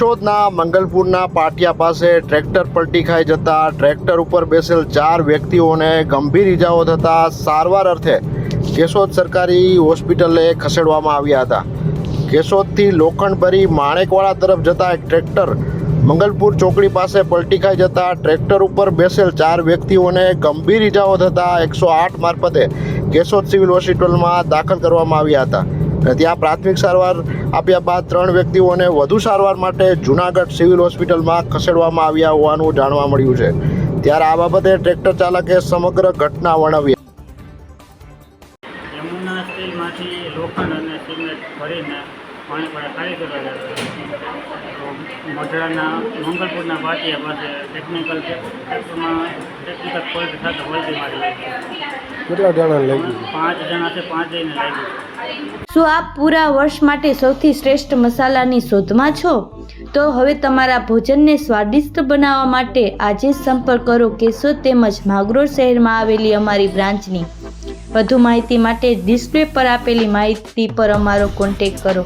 કેશોદના મંગલપુરના પાટિયા પાસે ટ્રેક્ટર પલટી ખાઈ જતા ટ્રેક્ટર ઉપર બેસેલ ચાર વ્યક્તિઓને ગંભીર ઇજાઓ થતાં સારવાર અર્થે કેશોદ સરકારી હોસ્પિટલે ખસેડવામાં આવ્યા હતા. કેશોદથી લોખંડભરી માણેકવાડા તરફ જતા એક ટ્રેક્ટર મંગલપુર ચોકડી પાસે પલટી ખાઈ જતા ટ્રેક્ટર ઉપર બેસેલ ચાર વ્યક્તિઓને ગંભીર ઇજાઓ થતાં એકસો આઠ મારફતે કેશોદ સિવિલ હોસ્પિટલમાં દાખલ કરવામાં આવ્યા હતા. ત્યાં પ્રાથમિક સારવાર આપ્યા બાદ ત્રણ વ્યક્તિઓને વધુ સારવાર માટે જૂનાગઢ સિવિલ હોસ્પિટલમાં ખસેડવામાં આવ્યા હોવાનું જાણવા મળ્યું છે. ત્યારે આ બાબતે ટ્રેક્ટર ચાલકે સમગ્ર ઘટના વર્ણવી. લોખંડ અને સિમેન્ટ ભરીને પાણી પર ખાલી કરવા જતા મોઢરાના મંગલપુરના પાટિયા પાસે ટેકનિકલ ટેકનિકલ ફોલ્ટ થતો વળતી મારી કેટલા જણા લાગી પાંચ જણા છે પાંચ જઈને લાગ્યું શું આપ પૂરા વર્ષ માટે સૌથી શ્રેષ્ઠ મસાલાની શોધમાં છો? તો હવે તમારા ભોજનને સ્વાદિષ્ટ બનાવવા માટે આજે જ સંપર્ક કરો કેશોદ તેમજ માગરોળ શહેરમાં આવેલી અમારી બ્રાન્ચની. વધુ માહિતી માટે ડિસ્પ્લે પર આપેલી માહિતી પર અમારો કોન્ટેક કરો.